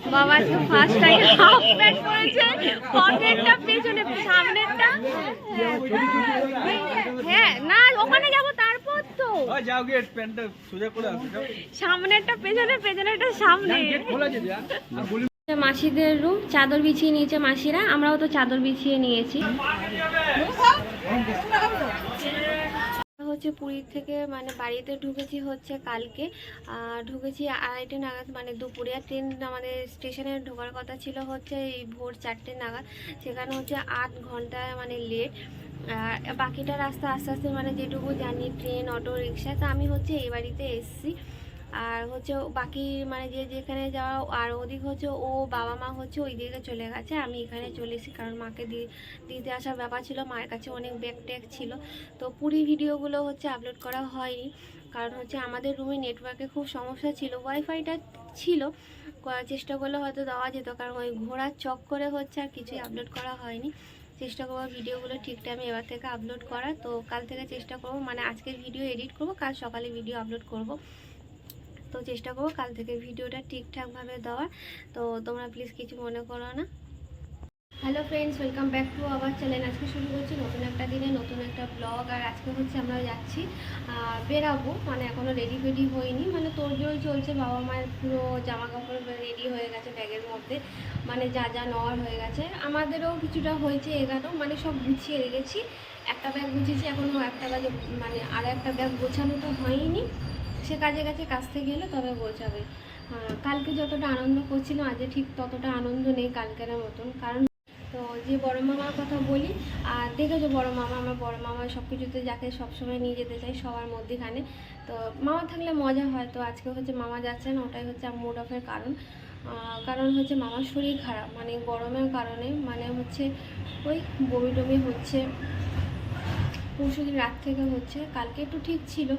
বাবা আজকে first time half pant পরেছে পকেটটা পেছনে সামনেরটা হ্যাঁ না ওখানে যাব তারপর তো ওই যাও গিয়ে প্যান্টটা সোজা করে আসো সামনেরটা পেছনে পেছনেরটা সামনে মাসিদের রুম চাদর বিছিয়ে নিয়েছে মাসিরা আমরাও তো চাদর বিছিয়ে নিয়েছি হচ্ছে পুরীর থেকে মানে বাড়িতে ঢুকেছি হচ্ছে কালকে। ঢুকেছি আড়াইটে নাগাদ মানে দুপুরে। আর ট্রেন আমাদের স্টেশনে ঢোকার কথা ছিল হচ্ছে এই ভোর চারটে নাগাদ। সেখানে হচ্ছে আট ঘণ্টা মানে লেট বাকিটা রাস্তা আস্তে আস্তে মানে যেটুকু জানি, ট্রেন, অটো, রিক্সা। তা আমি হচ্ছে এই বাড়িতে এসেছি। আর হচ্ছে বাকি মানে যে যেখানে যাওয়া আর ওদিক হচ্ছে ও বাবা মা হচ্ছে ওই দিকে চলে গেছে। আমি এখানে চলে এসেছি কারণ মাকে দিতে আসার ব্যাপার ছিল, মায়ের কাছে অনেক ব্যাগ ট্যাগ ছিল। তো পুরী ভিডিওগুলো হচ্ছে আপলোড করা হয়নি। কারণ হচ্ছে আমাদের রুমে নেটওয়ার্কে খুব সমস্যা ছিল। ওয়াইফাইটা ছিল চেষ্টা করলে হয়তো দেওয়া যেত। কারণ ওই ঘোড়ার চক করে হচ্ছে আর কিছুই আপলোড করা হয়নি। চেষ্টা করব ভিডিওগুলো ঠিক টাইমে এবার থেকে আপলোড করার। তো কাল থেকে চেষ্টা করব মানে আজকের ভিডিও এডিট করব, কাল সকালে ভিডিও আপলোড করব। তো চেষ্টা করব কাল থেকে ভিডিওটা ঠিকঠাকভাবে দেওয়ার। তো তোমরা প্লিজ কিছু মনে করো না। Hello friends welcome back to our channel আজকে শুরু করছি নতুন একটা দিনে, নতুন একটা ব্লগ আর আজকে হচ্ছে আমরা যাচ্ছি বেরাবো মানে এখনও রেডি ফেডি হয়নি। মানে তোড়জোড় চলছে, বাবা মায়ের পুরো জামা কাপড় রেডি হয়ে গেছে ব্যাগের মধ্যে। মানে যা যা নেওয়ার হয়ে গেছে। আমাদেরও কিছুটা হয়েছে এগারো। মানে সব গুছিয়ে রেখেছি। একটা ব্যাগ গুছিয়েছি এখনও একটা ব্যাগে মানে আর একটা ব্যাগ গোছানো তো হয়নি। সে কাজে কাছে কাছ থেকে গেলে তবে বোঝাবে। কালকে যতটা আনন্দ করছিলাম আজকে ঠিক ততটা আনন্দ নেই কালকের মতন। কারণ তো যে বড় মামার কথা বলি, আর দেখেছ বড় মামা, আমার বড় মামা সব কিছুতে যাকে সবসময় নিয়ে যেতে চাই সবার মধ্যেখানে। তো মামা থাকলে মজা হয়, তো আজকে হচ্ছে মামা যাচ্ছে না, ওটাই হচ্ছে মুড অফের কারণ। কারণ হচ্ছে মামার শরীর খারাপ মানে গরমের কারণে মানে হচ্ছে ওই বমি টমি হচ্ছে। পরশুদিন রাত থেকে হচ্ছে, কালকে একটু ঠিক ছিল,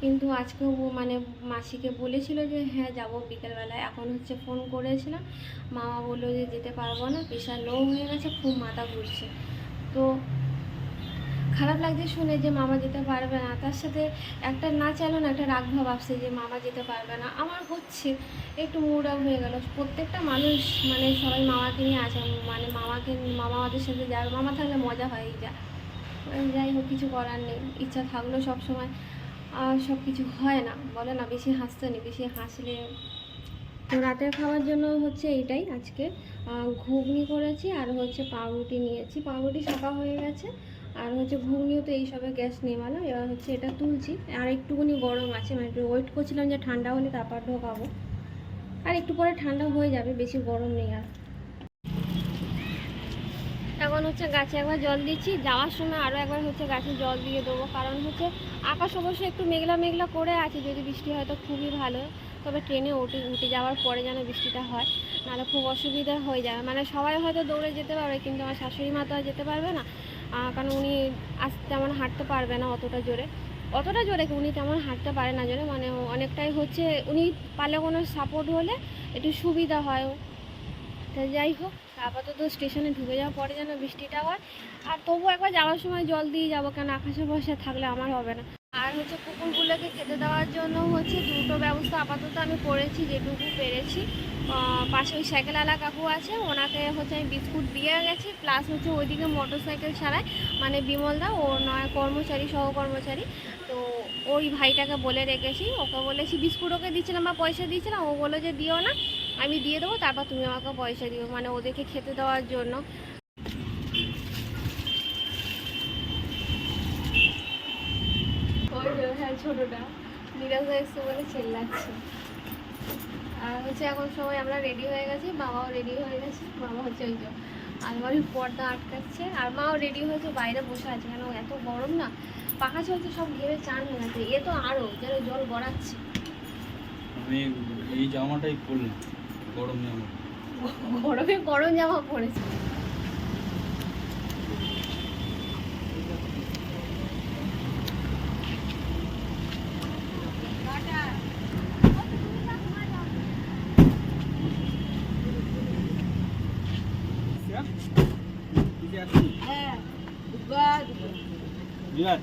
কিন্তু আজকে ও মানে মাসিকে বলেছিল যে হ্যাঁ যাব বিকেলবেলায়। এখন হচ্ছে ফোন করেছিলাম মামা বলল যে, যেতে পারব না, প্রেশার লো হয়ে গেছে, খুব মাথা ঘুরছে। তো খারাপ লাগছে শুনে যে, মামা যেতে পারবে না। তার সাথে একটা না চাইলো না একটা রাগ ভাব আসছে যে, মামা যেতে পারবে না। আমার হচ্ছে একটু মুড অফ হয়ে গেল। প্রত্যেকটা মানুষ মানে সবাই মামাকে নিয়ে আসে মানে মামাকে মামা আমাদের সাথে যাবে, মামা থাকলে মজা হয় যা যাই হোক, কিছু করার নেই। ইচ্ছা থাকলেও সব সময় আর সব কিছু হয় না। বলে না, বেশি হাসতে নেই, বেশি হাসলে তো রাতের খাওয়ার জন্য হচ্ছে এইটাই আজকে। ঘুগনি করেছি আর হচ্ছে পাউরুটি নিয়েছি। পাউরুটি শাকা হয়ে গেছে। আর হচ্ছে ঘুগনিও তো এই সবে গ্যাস নেমালাম এবার হচ্ছে এটা তুলছি। আর একটুখানি গরম আছে মানে একটু ওয়েট করছিলাম যে ঠান্ডা হলে তারপর ঢোকাবো। আর একটু পরে ঠান্ডা হয়ে যাবে, বেশি গরম নেই আর। এখন হচ্ছে গাছে একবার জল দিচ্ছি, যাওয়ার সময় আরও একবার হচ্ছে গাছে জল দিয়ে দেবো। কারণ হচ্ছে আকাশ অবশ্য একটু মেঘলা মেঘলা করে আছে, যদি বৃষ্টি হয় তো খুবই ভালো। তবে ট্রেনে উঠে উঠে যাওয়ার পরে যেন বৃষ্টিটা হয়, নাহলে খুব অসুবিধা হয়ে যাবে মানে সবাই হয়তো দৌড়ে যেতে পারবে, কিন্তু আমার শাশুড়ি মা তো আর যেতে পারবে না। কারণ উনি আজ তেমন হাঁটতে পারবে না অতটা জোরে। অতটা জোরে উনি তেমন হাঁটতে পারে না জোরে। মানে অনেকটাই হচ্ছে, উনি পালে কোনো সাপোর্ট হলে একটু সুবিধা হয়। তা যাই হোক, আপাতত স্টেশনে ঢুকে যাওয়ার পরে যেন বৃষ্টিটা হয়। আর তবু একবার যাওয়ার সময় জল দিয়ে যাব কেন আকাশে বসে থাকলে আমার হবে না। আর হচ্ছে কুকুরগুলোকে খেতে দেওয়ার জন্য হচ্ছে দুটো ব্যবস্থা আপাতত আমি করেছি, যেটুকু পেরেছি। পাশে ওই সাইকেলওয়ালা কাকু আছে, ওনাকে হচ্ছে আমি বিস্কুট দিয়ে গেছি প্লাস হচ্ছে ওইদিকে মোটর সাইকেল ছাড়ায় মানে বিমলদা ও নয় কর্মচারী, সহকর্মচারী। তো ওই ভাইটাকে বলে রেখেছি, ওকে বলেছি বিস্কুট ওকে দিচ্ছিলাম বা পয়সা দিয়েছিলাম ও বলল যে দিও না। আমি দিয়ে দেবো তারপর তুমি আমাকে পয়সা দিও মানে ওদেরকে খেতে দেওয়ার জন্য। ওই হ্যাঁ ছোটোটা। বলে চেল্লাচ্ছে। আর হচ্ছে এখন সময় আমরা রেডি হয়ে গেছি বাবাও রেডি হয়ে গেছে। বাবা হচ্ছে ওই যে আলমারির পর্দা আটকাচ্ছে আর মাও রেডি হয়েছে বাইরে বসে আছে। কেন এত গরম না? পাখা চলছে সব ঘেরে চান হয়ে গেছে। এ তো আরও যেন জল গড়াচ্ছে। আমি এই জামাটাই পরলাম গরম জামা। গরমে গরম জামা পড়েছে বিরাট।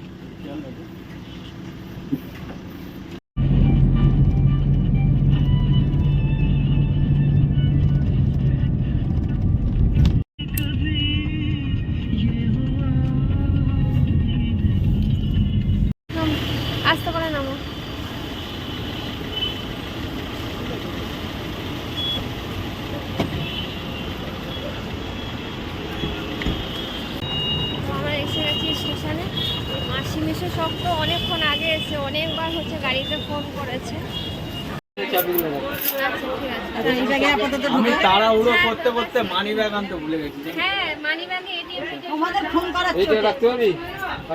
সব তো অনেকক্ষণ আগে এসে অনেকবার হচ্ছে গাড়িতে ফোন করেছে। আচ্ছা তাড়াহুড়ো করতে করতে মানি ব্যাগ আনতে ভুলে গেছি হ্যাঁ মানি ব্যাগে আমাদের ফোন করার এইটা রাখতে পারবি? হ্যাঁ, হ্যাঁ।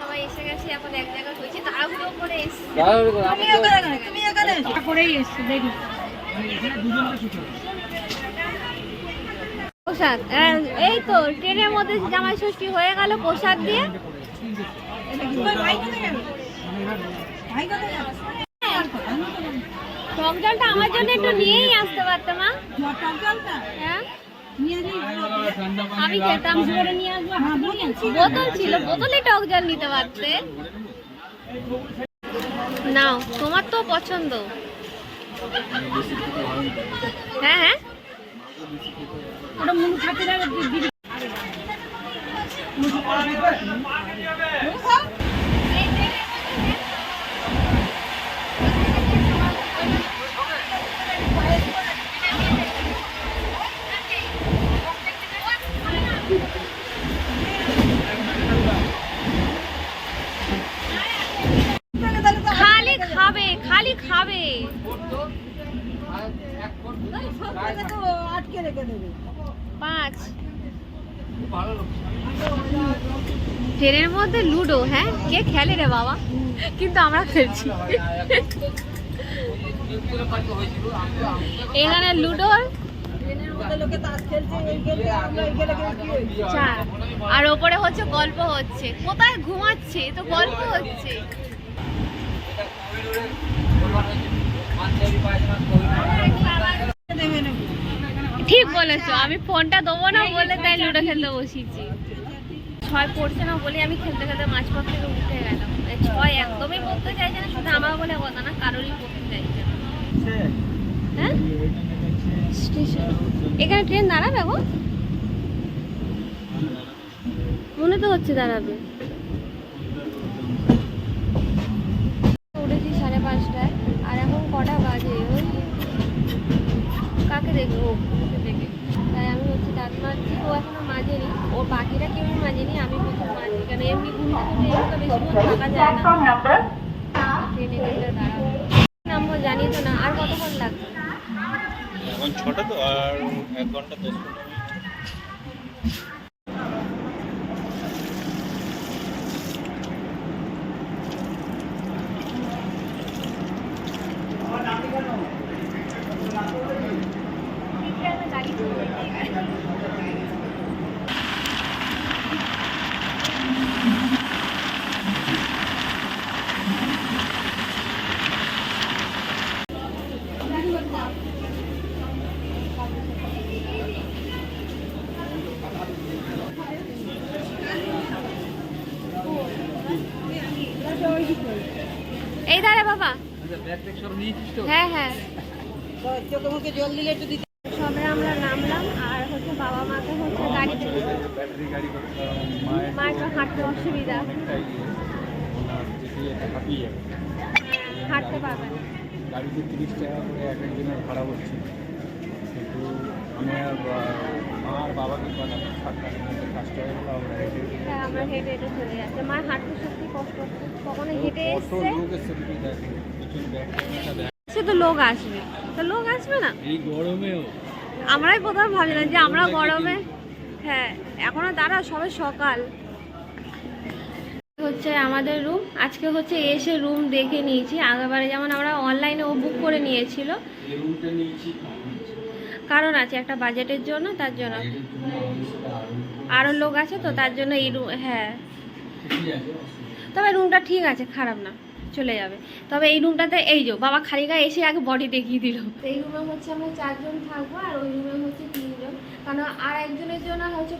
সবাই এসে গেছি এখন এক জায়গায় হয়েছি তাড়াহুড়ো করে এসছি। তুমি এখানে তুমি এখানে করেই এসছো দেখি। প্রসাদ হ্যাঁ, এই তো ট্রেনের মধ্যে জামাই ষষ্ঠী হয়ে গেল প্রসাদ দিয়ে। ভাই কোথায় গেল ভাই কোথায় গেল টক জলটা আমার জন্য একটু নিয়েই আসতে পারতাম মা। হ্যাঁ? আমি খেতাম। বোতল ছিল বোতলে টক জল নিতে পারতে। নাও তোমার তো পছন্দ। হ্যাঁ হ্যাঁ। ওটা মুনু খাতে যাবে দিদি খালি খাবে খালি খাবে আটকে রেখে দেবে পাঁচ ট্রেনের মধ্যে লুডো হ্যাঁ? কে খেলে রে বাবা? কিন্তু আমরা খেলছি। এখানে লুডোর আর ওপরে হচ্ছে গল্প হচ্ছে। কোথায় ঘুমাচ্ছে? তো গল্প হচ্ছে। ঠিক বলেছ, আমি ফোনটা দেবো না বলে তাই লুডো খেলতে বসিয়েছি ছয় পড়ছে না বলে আমি খেলতে খেলতে মাঝপথ থেকে উঠে গেলাম। ছয় একদমই পড়তে চাইছে না, শুধু আমার বলে কথা না, কারোরই পড়তে চাইছে না। হ্যাঁ? স্টেশন এখানে ট্রেন দাঁড়াবে মনে তো হচ্ছে দাঁড়াবে। platform হ্যাঁ হ্যাঁ। চোখে জল দিলে একটু দিতে সবে আমরা নামলাম আর হচ্ছে বাবা মাকে হচ্ছে গাড়িতে ব্যাটারি গাড়ি মায়ের মায়ের তো হাঁটতে অসুবিধা। ইয়ে হাঁটতে পারবে না। গাড়িতে তিরিশ টাকা করে এক একজনের ভাড়া হচ্ছে। কিন্তু আমি আর মা আর বাবাকে কথা ষাট টাকার মধ্যে হয়ে গেলো আমরা হেঁটে হেঁটে হ্যাঁ আমরা হেঁটে হেঁটে চলে যাচ্ছে। মার হাঁটতে সত্যি কষ্ট হচ্ছে। কখনো হেঁটে এসছে? দেখো সে তো লোক আসবে। তো লোক আসবে না? এই গরমেও। আমরাই প্রথম ভাবছিলাম যে আমরা গরমে হ্যাঁ এখনও দাঁড়া সবে সকাল। হচ্ছে আমাদের রুম আজকে হচ্ছে এসে রুম দেখে নিয়েছি। আগেবারে যেমন আমরা অনলাইনে ও বুক করে নিয়েছিল। কারণ আছে একটা বাজেটের জন্য তার জন্য। আরও লোক আছে। তো তার জন্য এই রুম হ্যাঁ। তবে রুমটা ঠিক আছে খারাপ না। চলে যাবে। তবে এই রুমটাতে এই যে বাবা খালি গায়ে এসে আগে বডি দেখিয়ে দিল। এই রুমে হচ্ছে আমরা চারজন থাকব আর ওই রুমে হচ্ছে তিনজন। কারণ আর একজনের জন্য হচ্ছে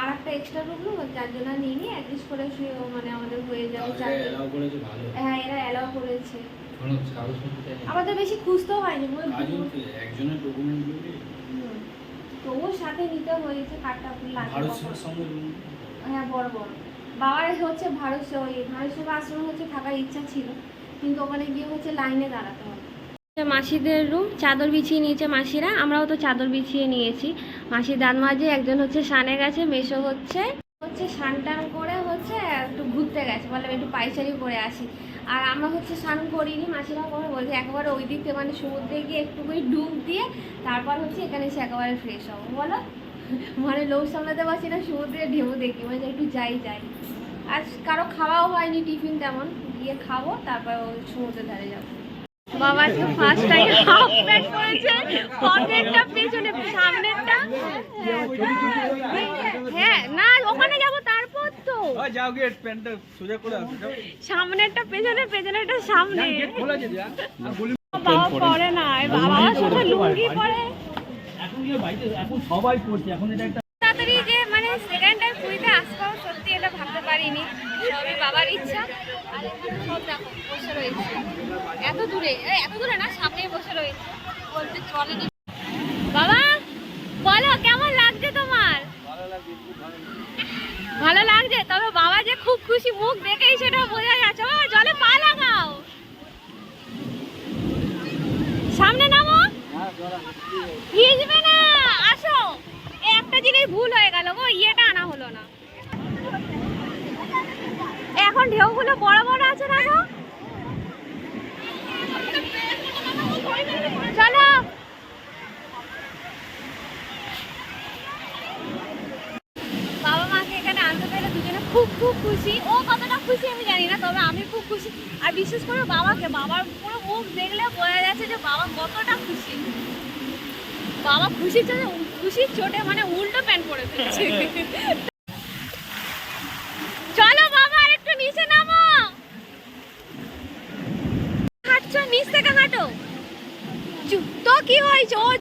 আর একটা এক্সট্রা রুম নেব চারজন আর নিয়ে নিয়ে অ্যাডজাস্ট করে শুয়ে মানে আমাদের হয়ে যাবে হ্যাঁ এরা অ্যালাউ করেছে। আমাদের বেশি খুঁজতেও হয়নি বলে কাজও কি, একজনের ডকুমেন্টগুলো হুম। তো সাথে নিতে হয়েছে কার্ডটা লাগে। হ্যাঁ বড় বড়। বাবার হচ্ছে ভারত সে- ওই ভারত সেবা আশ্রম হচ্ছে থাকার ইচ্ছা ছিল কিন্তু ওখানে গিয়ে হচ্ছে লাইনে দাঁড়াতে হবে মাসিদের রুম চাদর বিছিয়ে নিয়েছে মাসিরা আমরাও তো চাদর বিছিয়ে নিয়েছি। মাসির দাঁত মাঝে একজন হচ্ছে সানে গেছে মেশো হচ্ছে। হচ্ছে স্নান টান করে হচ্ছে একটু ঘুরতে গেছে বললাম একটু পাইচারি করে আসি। আর আমরা হচ্ছে স্নান করিনি মাসিরা করে বলছে একেবারে ওই দিক থেকে মানে সমুদ্রে গিয়ে একটু করে ডুব দিয়ে তারপর হচ্ছে এখানে এসে একেবারে ফ্রেশ হব। বলো? মানে লোক সামলাতে পারছি না সমুদ্রে ঢেউ দেখি মানে একটু যাই যাই। আর কারও খাওয়াও হয়নি টিফিন তেমন গিয়ে খাব তারপর সমুদ্রের ধারে যাব। বাবা ফার্স্ট টাইম হাফ প্যান্ট পরেছে পকেটটা পেছনে সামনেরটা। হ্যাঁ না ওখানে যাব তারপর তো। যাও গেট প্যান্টটা সোজা করে আসো সামনেরটা পেছনে পেছনেরটা সামনে। গেট খোলা যে। বাবা পরে না বাবা শুধু লুঙ্গি পরে। এখন গিয়ে বাড়িতে এখন সবাই পড়ছে এখন এটা একটা তাড়াতাড়ি যে মানে সেকেন্ড টাইম পুরীতে পারিনি, সবই বাবার ইচ্ছা, আর এখানে সব দেখো, বসে রয়েছে। এত দূরে এত দূরে না, সামনেই বসে রয়েছে। বলতে চলেনি বাবা, বলো, কেমন লাগছে তোমার? ভালো লাগছে, তবে বাবা যে খুব খুশি, মুখ দেখেই সেটা বোঝা যাচ্ছে। ও, জলে পা লাগাও। সামনে নামো। ভিজবে না আসো এই একটা জিনিস ভুল হয়ে গেল গো ইয়েটা আনা হলো না এখন ঢেউগুলো বড় বড় আছে না গো চলো। বাবা মাকে এখানে আনতে পেরে দুজনে খুব খুব খুশি। ও কতটা খুশি আমি জানি না, তবে আমি খুব খুশি। আর বিশেষ করে বাবাকে, বাবার পুরো মুখ দেখলে বোঝা যাচ্ছে যে বাবা কতটা খুশি। বাবা খুশির চোটে খুশির চোটে মানে উল্টো প্যান্ট পরে ফেলেছে চলো বাবা আর একটু নিচে নামো হাঁটছো নিচ থেকে হাঁটো চুপ, তো কি হয়েছে?